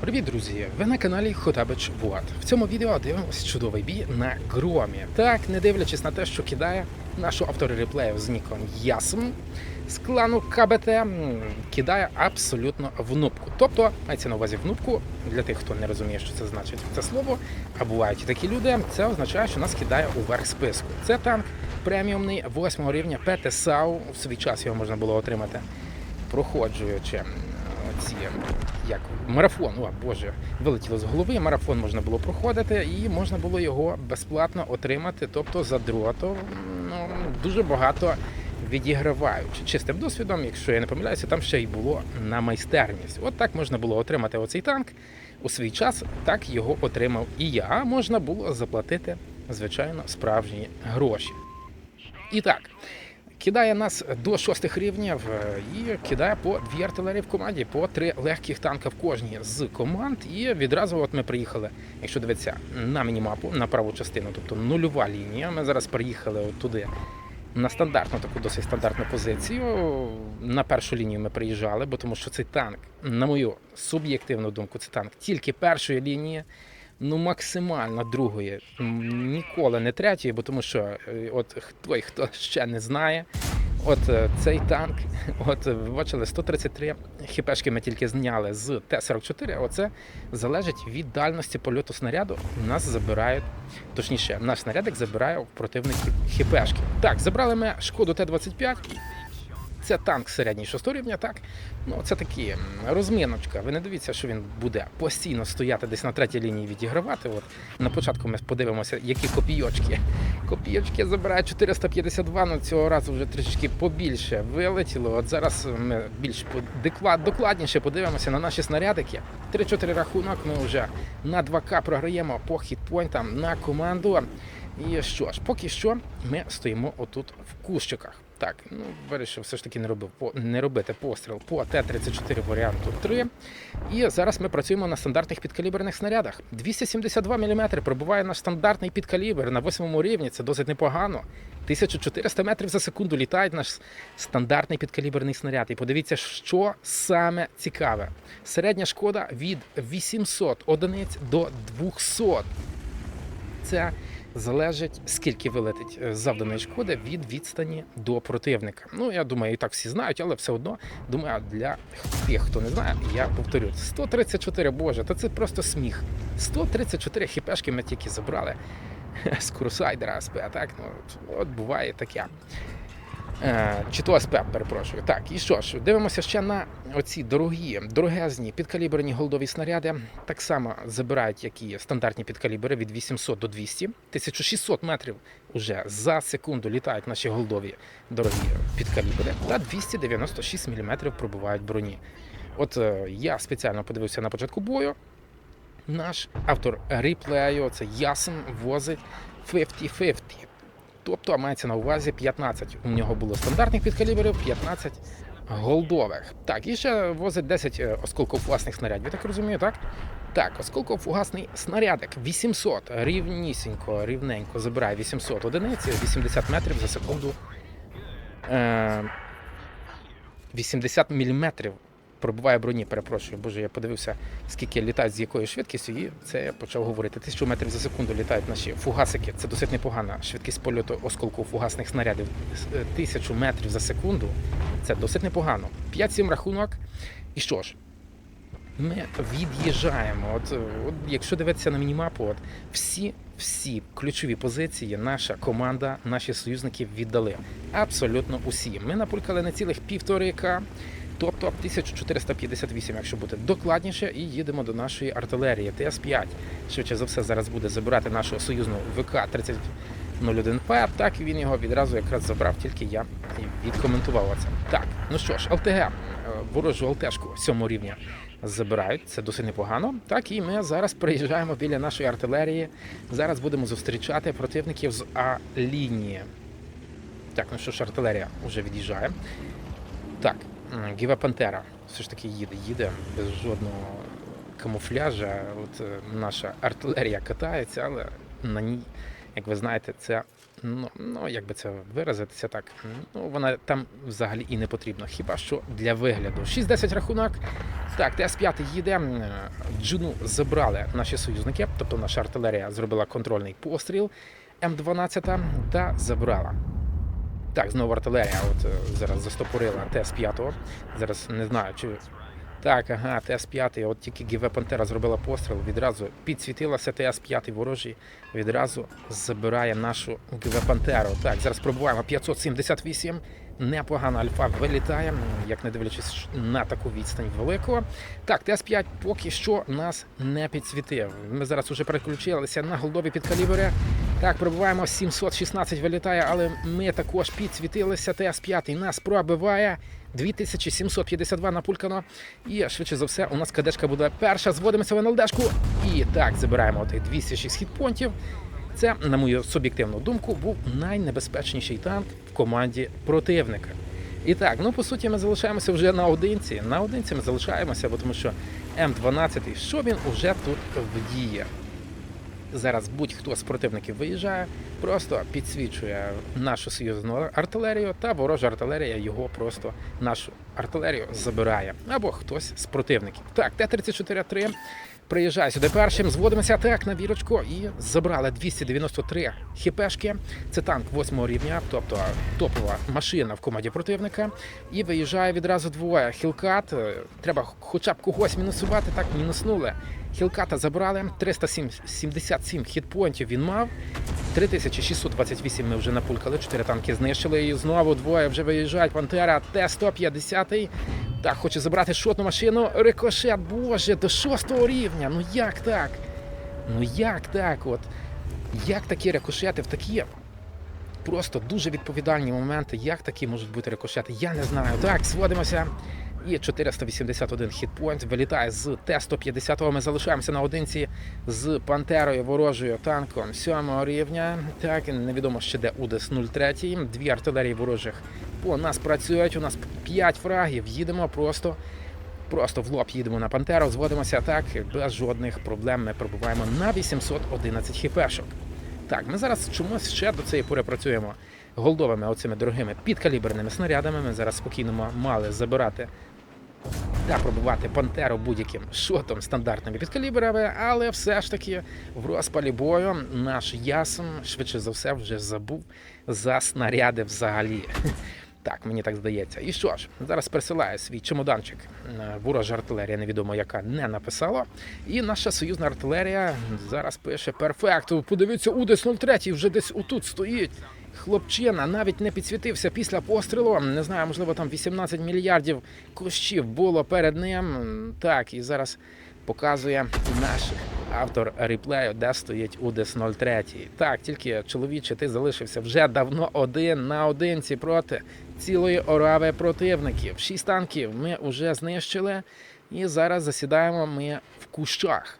Привіт, друзі! Ви на каналі Хотабич Влад. В цьому відео дивимося чудовий бій на Громі. Так, не дивлячись на те, що кидає нашу автор реплеїв з ніком Ясм з клану КБТ, кидає абсолютно в. Тобто, мається на увазі в нубку, для тих, хто не розуміє, що це значить це слово, а бувають і такі люди, це означає, що нас кидає уверх списку. Це танк преміумний 8 рівня ПТСАУ. В свій час його можна було отримати, проходжуючи ці як марафон, о боже, вилетіло з голови. Марафон можна було проходити, і можна було його безплатно отримати. Тобто за дротом ну, дуже багато відіграваючи чистим досвідом, якщо я не помиляюся, там ще й було на майстерність. От так можна було отримати оцей танк у свій час. Так його отримав і я. А можна було заплатити, звичайно, справжні гроші. І так. Кидає нас до шостих рівнів е, і кидає по дві артилерії в команді, по три легких танка в кожній з команд. І відразу от ми приїхали, якщо дивитися на мінімапу, на праву частину, тобто нульова лінія. Ми зараз приїхали от туди на стандартну, таку досить стандартну позицію. На першу лінію ми приїжджали, бо тому що цей танк, на мою суб'єктивну думку, це танк тільки першої лінії. Ну, максимально другої, ніколи не третьої, бо тому що е, от той, хто ще не знає, от е, цей танк, от ви бачили, 133 хіпешки ми тільки зняли з Т-44, а оце залежить від дальності польоту снаряду. Нас забирають, точніше, наш снарядик забирає у противників хіпешки. Так, забрали ми шкоду Т-25. Це танк середній шостого рівня, так? Ну, це такі розміночка. Ви не дивіться, що він буде постійно стояти десь на третій лінії відігравати. От на початку ми подивимося, які копійочки. Копійочки забирають 452, ну цього разу вже трішки побільше вилетіло. От зараз ми більш докладніше подивимося на наші снарядики. 3-4 рахунок ми вже на 2К програємо по хітпойнтам на команду. І що ж, поки що ми стоїмо отут в кущиках. Так, ну вирішив все ж таки не робив не робити постріл по Т-34 варіанту 3. І зараз ми працюємо на стандартних підкаліберних снарядах. 272 мм пробуває наш стандартний підкалібр на восьмому рівні. Це досить непогано. 1400 метрів за секунду літає наш стандартний підкаліберний снаряд. І подивіться, що саме цікаве. Середня шкода від 800 одиниць до 200. Це залежить, скільки вилетить е, завданої шкоди від відстані до противника. Ну, я думаю, і так всі знають, але все одно думаю, для тих, хто не знає, я повторю: 134, боже, то це просто сміх. 134 хіпешки ми тільки забрали з Крусайдера СП. Так, ну от буває таке. Е, Чи то СП, перепрошую. Так, і що ж, дивимося ще на оці дорогі, дорогезні підкаліберні голдові снаряди. Так само забирають, як і стандартні підкалібери від 800 до 200. 1600 метрів уже за секунду літають наші голдові дорогі підкалібери. Та 296 мм пробувають броні. От е, я спеціально подивився на початку бою. Наш автор реплею, це Ясен, возить 50-50. Тобто мається на увазі 15. У нього було стандартних підкаліберів, 15 голдових. Так, і ще возить 10 е, осколково-фугасних снарядів. Я так розумію, так? Так, осколково-фугасний снарядик 800 рівнісінько, рівненько забирає 800 одиниць, 80 метрів за секунду. Е, 80 міліметрів пробуває броні, перепрошую. Боже, я подивився, скільки літають з якою швидкістю, і це я почав говорити. Тисячу метрів за секунду літають наші фугасики. Це досить непогана швидкість польоту осколку фугасних снарядів. Е, Тисячу метрів за секунду. Це досить непогано. 5-7 рахунок. І що ж? Ми від'їжджаємо. От, е, от якщо дивитися на мінімапу, от всі, всі ключові позиції наша команда, наші союзники віддали. Абсолютно усі. Ми напулькали на цілих півтори К, тобто 1458, якщо бути докладніше, і їдемо до нашої артилерії ТС-5. Швидше за все, зараз буде забирати нашого союзного ВК 3001П. Так він його відразу якраз забрав, тільки я відкоментував це. Так, ну що ж, ЛТГ, е, ворожу ЛТшку 7 рівня забирають. Це досить непогано. Так, і ми зараз приїжджаємо біля нашої артилерії. Зараз будемо зустрічати противників з А-лінії. Так, ну що ж, артилерія вже від'їжджає. Так, Гіва Пантера все ж таки їде, їде без жодного камуфляжа. От е, наша артилерія катається, але на ній, як ви знаєте, це ну, ну як би це виразитися так. Ну, вона там взагалі і не потрібна. Хіба що для вигляду. 6-10 рахунок. Так, ТС-5 їде. Джуну забрали наші союзники, тобто наша артилерія зробила контрольний постріл М12 та забрала. Так, знову артилерія. От е, зараз застопорила ТС-5. Зараз не знаю, чи. Так, ага, ТС-5, от тільки ГВ Пантера зробила постріл, відразу підсвітилася ТС-5 ворожий, відразу забирає нашу ГВ Пантеру. Так, зараз пробуваємо 578. Непогана альфа вилітає, як не дивлячись на таку відстань велику. Так, ТС-5 поки що нас не підсвітив. Ми зараз вже переключилися на голдові підкалібри. Так, пробуваємо 716 вилітає, але ми також підсвітилися. ТС-5 нас пробиває. 2752 напулькано. І швидше за все, у нас кадешка буде перша. Зводимося в НЛДшку. І так, забираємо тих 206 хітпонтів. Це, на мою суб'єктивну думку, був найнебезпечніший танк в команді противника. І так, ну по суті, ми залишаємося вже наодинці. Наодинці ми залишаємося, бо тому що М12, що він уже тут вдіє? Зараз будь-хто з противників виїжджає, просто підсвічує нашу союзну артилерію, та ворожа артилерія його просто нашу артилерію забирає. Або хтось з противників. Так, Т-34-3 приїжджає сюди першим, зводимося так на вірочку і забрали 293 хіпешки. Це танк 8 рівня, тобто топова машина в команді противника. І виїжджає відразу двоє. Хілкат. е, Треба хоча б когось мінусувати, так мінуснули. Хілката забрали 377 хітпоінтів він мав. 3628 ми вже напулькали, 4 танки знищили. І знову двоє вже виїжджають. Пантера Т-150. Так, хоче забрати шотну машину. Рикошет, боже, до шостого рівня. Ну як так? Ну як так? От як такі рикошети в такі просто дуже відповідальні моменти, як такі можуть бути рикошети? Я не знаю. Так, сводимося. І 481 хітпоінт вилітає з Т-150. Ми залишаємося наодинці з Пантерою ворожою танком 7 рівня. Так, невідомо ще де УДЕС 03. Дві артилерії ворожих по нас працюють. У нас 5 фрагів. Їдемо просто. Просто в лоб їдемо на Пантеру, зводимося так, без жодних проблем ми пробуваємо на 811 хіпешок. Так, ми зараз чомусь ще до цієї пори працюємо голдовими оцими дорогими підкаліберними снарядами. Ми зараз спокійно мали забирати та пробивати пантеру будь-яким шотом стандартними підкаліберами, але все ж таки в розпалі бою наш ясен швидше за все вже забув за снаряди взагалі. Так, мені так здається. І що ж, зараз присилаю свій чемоданчик. Е, Ворожа артилерія, невідомо яка не написала. І наша союзна артилерія зараз пише перфекту. Подивіться, Удес 03 вже десь отут стоїть. Хлопчина навіть не підсвітився після пострілу. Не знаю, можливо, там 18 мільярдів кущів було перед ним. Так, і зараз показує наш автор реплею, де стоїть Удес 03. Так, тільки чоловіче, ти залишився вже давно один на одинці проти цілої орави противників. Шість танків ми вже знищили, і зараз засідаємо ми в кущах.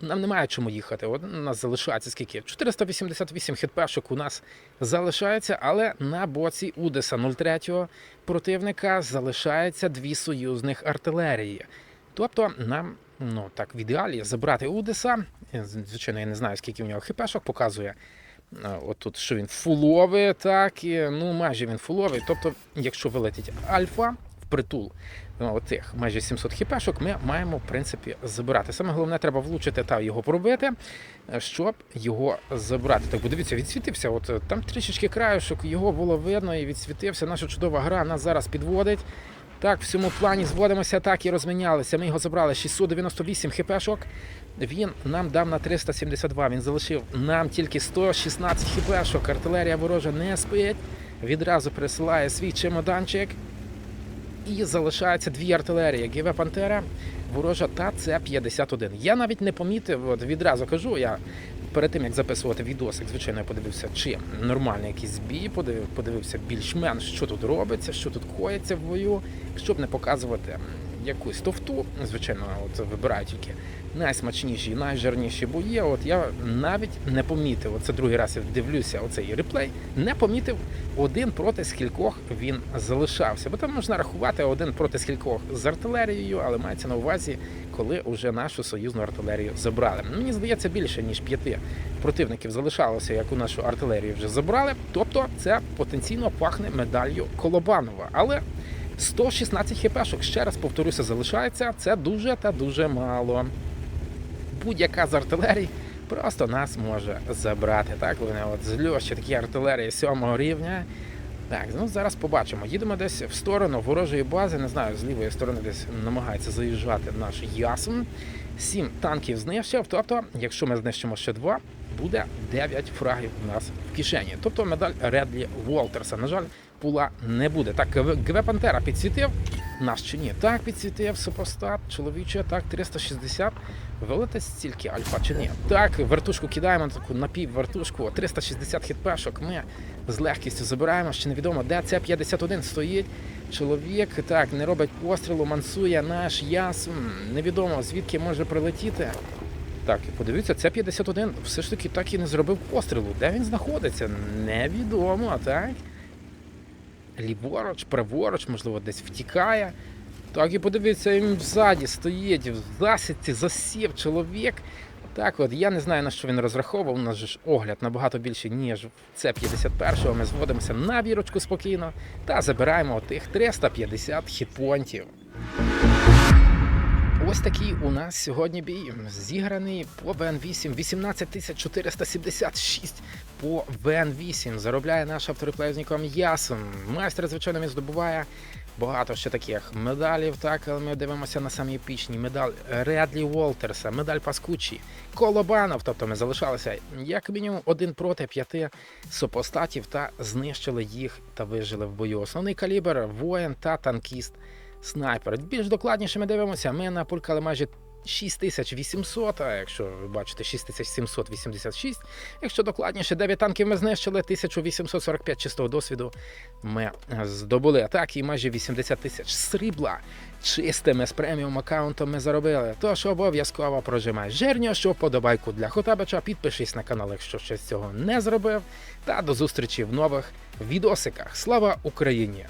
Нам немає чому їхати. От у нас залишається скільки? 488 хітпешок у нас залишається, але на боці Удеса 03 противника залишається дві союзних артилерії. Тобто нам, ну так, в ідеалі забрати Удеса. Е, Звичайно, я не знаю, скільки в нього хіпешок показує. Е, От що він фуловий, так, і, ну майже він фуловий. Тобто, якщо вилетить альфа в притул, ну, оцих майже 700 хіпешок, ми маємо, в принципі, забирати. Саме головне, треба влучити та його пробити, е, щоб його забрати. Так, бо дивіться, відсвітився. От е, там трішечки краюшок, його було видно і відсвітився. Наша чудова гра нас зараз підводить. Так, в цьому плані зводимося так і розмінялися. Ми його забрали 698 хіпешок. Він нам дав на 372. Він залишив нам тільки 116 хіпешок. Артилерія ворожа не спить. Відразу присилає свій чемоданчик. І залишається дві артилерії: ГВ Пантера, ворожа та це 51 Я навіть не помітив, от відразу кажу, я перед тим як записувати відосик, звичайно, я подивився, чи нормальний якийсь бій, подив- подивився більш-менш, що тут робиться, що тут коїться в бою, щоб не показувати якусь тофту. Звичайно, от вибираю тільки найсмачніші, найжирніші бої. От я навіть не помітив. Оце другий раз я дивлюся оцей реплей. Не помітив один проти скількох він залишався. Бо там можна рахувати один проти скількох з артилерією, але мається на увазі, коли вже нашу союзну артилерію забрали. Мені здається, більше ніж п'яти противників залишалося, як у нашу артилерію вже забрали. Тобто це потенційно пахне медаллю Колобанова. Але 116 хпшок, ще раз повторюся, залишається. Це дуже та дуже мало. Будь-яка з артилерій просто нас може забрати. Так, вони от з льощі такі артилерії сьомого рівня. Так, ну зараз побачимо. Їдемо десь в сторону ворожої бази. Не знаю, з лівої сторони десь намагається заїжджати наш ясен. Сім танків знищив. Тобто, якщо ми знищимо ще два, буде 9 фрагів у нас в кишені. Тобто медаль Редлі Уолтерса. На жаль, пула не буде. Так, ГВ Пантера підсвітив. Наш чи ні? Так, підсвітив супостат, чоловіче, так, 360. Вилити стільки альфа чи ні? Так, вертушку кидаємо таку напіввертушку, 360 хітпешок. Ми з легкістю забираємо. Ще невідомо, де це 51 стоїть. Чоловік так не робить пострілу, мансує наш яс. Невідомо звідки може прилетіти. Так, подивіться, це 51 все ж таки так і не зробив пострілу. Де він знаходиться? Невідомо, так? Ліворуч, праворуч, можливо, десь втікає. Так, і подивіться, він ззаді стоїть, в засідці засів чоловік. Так от, я не знаю, на що він розраховував. У нас же ж огляд набагато більший, ніж це 51-го. Ми зводимося на вірочку спокійно та забираємо тих 350 хітпонтів. Ось такий у нас сьогодні бій зіграний по ВН8 18476 по ВН8. Заробляє наш автореплей з Ясом. Майстер, звичайно, він здобуває багато ще таких медалів. Так, але ми дивимося на самі епічні. Медаль Редлі Уолтерса, медаль Паскучі, Колобанов. Тобто ми залишалися як мінімум один проти п'яти супостатів та знищили їх та вижили в бою. Основний калібр, воїн та танкіст снайпер. Більш докладніше ми дивимося. Ми напулькали майже 6800, а якщо ви бачите 6786, якщо докладніше 9 танків ми знищили, 1845 чистого досвіду ми здобули. Так, і майже 80 тисяч срібла чистими з преміум аккаунтом ми заробили. Тож обов'язково прожимай жирню, що вподобайку для Хотабича, підпишись на канал, якщо ще цього не зробив. Та до зустрічі в нових відосиках. Слава Україні!